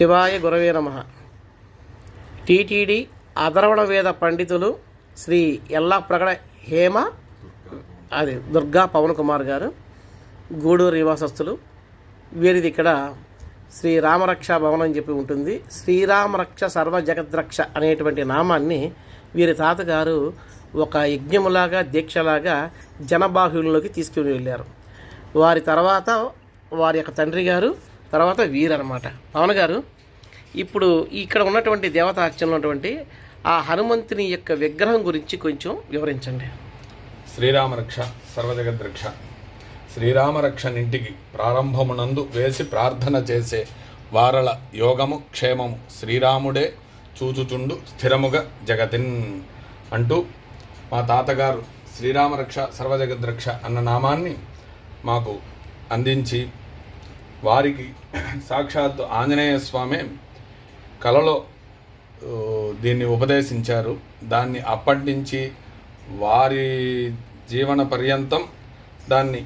శివాయ గురవే నమ. టీటీడీ అధర్వణ వేద పండితులు శ్రీ ఎల్లా ప్రగడ హేమ అది దుర్గా పవన్ కుమార్ గారు గూడూరు నివాసస్తులు వీరిది ఇక్కడ శ్రీ రామరక్ష భవనం అని చెప్పి ఉంటుంది. శ్రీరామరక్ష సర్వ జగద్రక్ష అనేటువంటి నామాన్ని వీరి తాతగారు ఒక యజ్ఞములాగా దీక్షలాగా జనబాహుల్లోకి తీసుకుని వెళ్ళారు. వారి తర్వాత వారి యొక్క తండ్రి గారు తర్వాత వీరన్నమాట. పవన్ గారు ఇప్పుడు ఇక్కడ ఉన్నటువంటి దేవత అర్చనలో ఉన్నటువంటి ఆ హనుమంతుని యొక్క విగ్రహం గురించి కొంచెం వివరించండి. శ్రీరామరక్ష సర్వజగద్రక్ష శ్రీరామరక్ష నింటికి ప్రారంభమునందు వేసి ప్రార్థన చేసే వారల యోగము క్షేమము శ్రీరాముడే చూచుచుండు స్థిరముగా జగతిన్ అంటూ మా తాతగారు శ్రీరామరక్ష సర్వజగద్రక్ష అన్న నామాన్ని మాకు అందించి వారికి సాక్షాత్ ఆంజనేయ స్వామి కలలో దీన్ని ఉపదేశించారు. దాన్ని అప్పటి నుంచి వారి జీవన పర్యంతం దాన్ని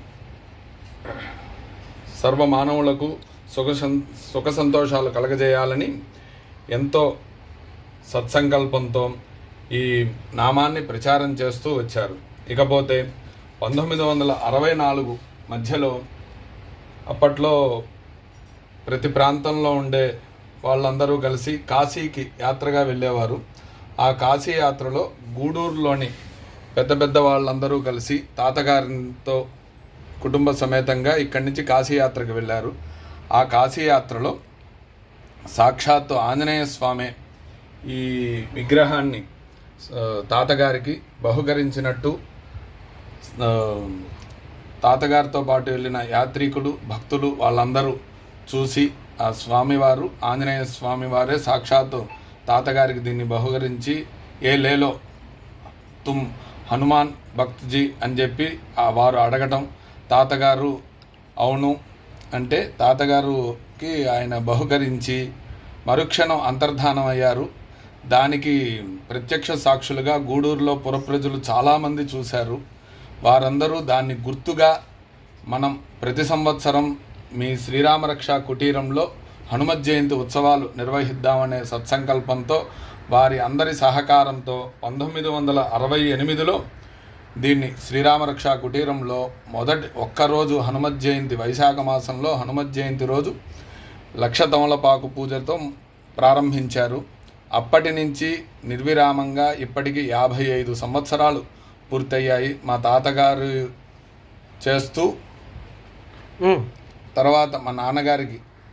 సర్వమానవులకు సుఖ సుఖ సంతోషాలు కలగజేయాలని ఎంతో సత్సంకల్పంతో ఈ నామాన్ని ప్రచారం చేస్తూ వచ్చారు. ఇకపోతే పంతొమ్మిది వందల అరవై నాలుగు మధ్యలో అప్పట్లో ప్రతి ప్రాంతంలో ఉండే వాళ్ళందరూ కలిసి కాశీకి యాత్రగా వెళ్ళేవారు. ఆ కాశీ యాత్రలో గూడూరులోని పెద్ద పెద్ద వాళ్ళందరూ కలిసి తాతగారితో కుటుంబ సమేతంగా ఇక్కడి నుంచి కాశీ యాత్రకు వెళ్ళారు. ఆ కాశీ యాత్రలో సాక్షాత్తు ఆంజనేయ స్వామి ఈ విగ్రహాన్ని తాతగారికి బహుకరించినట్టు తాతగారితో పాటు వెళ్ళిన యాత్రికులు భక్తులు వాళ్ళందరూ చూసి ఆ స్వామివారు ఆంజనేయ స్వామివారే సాక్షాత్తు తాతగారికి దీన్ని బహుకరించి ఏ లేలో తుమ్ హనుమాన్ భక్త్జీ అని చెప్పి ఆ వారు అడగటం తాతగారు అవును అంటే తాతగారుకి ఆయన బహుకరించి మరుక్షణం అంతర్ధానం అయ్యారు. దానికి ప్రత్యక్ష సాక్షులుగా గూడూరులో పురప్రజలు చాలామంది చూశారు. వారందరూ దాన్ని గుర్తుగా మనం ప్రతి సంవత్సరం మీ శ్రీరామరక్ష కుటీరంలో హనుమత్ జయంతి ఉత్సవాలు నిర్వహిద్దామనే సత్సంకల్పంతో వారి అందరి సహకారంతో పంతొమ్మిది వందల అరవై ఎనిమిదిలో దీన్ని శ్రీరామరక్ష కుటీరంలో మొదటి ఒక్కరోజు హనుమత్ జయంతి వైశాఖ మాసంలో హనుమత్ జయంతి రోజు లక్ష తమలపాకు పూజతో ప్రారంభించారు. అప్పటి నుంచి నిర్విరామంగా ఇప్పటికి యాభై ఐదు సంవత్సరాలు పూర్తయ్యాయి. మా తాతగారు చేస్తూ తర్వాత మా నాన్నగారికి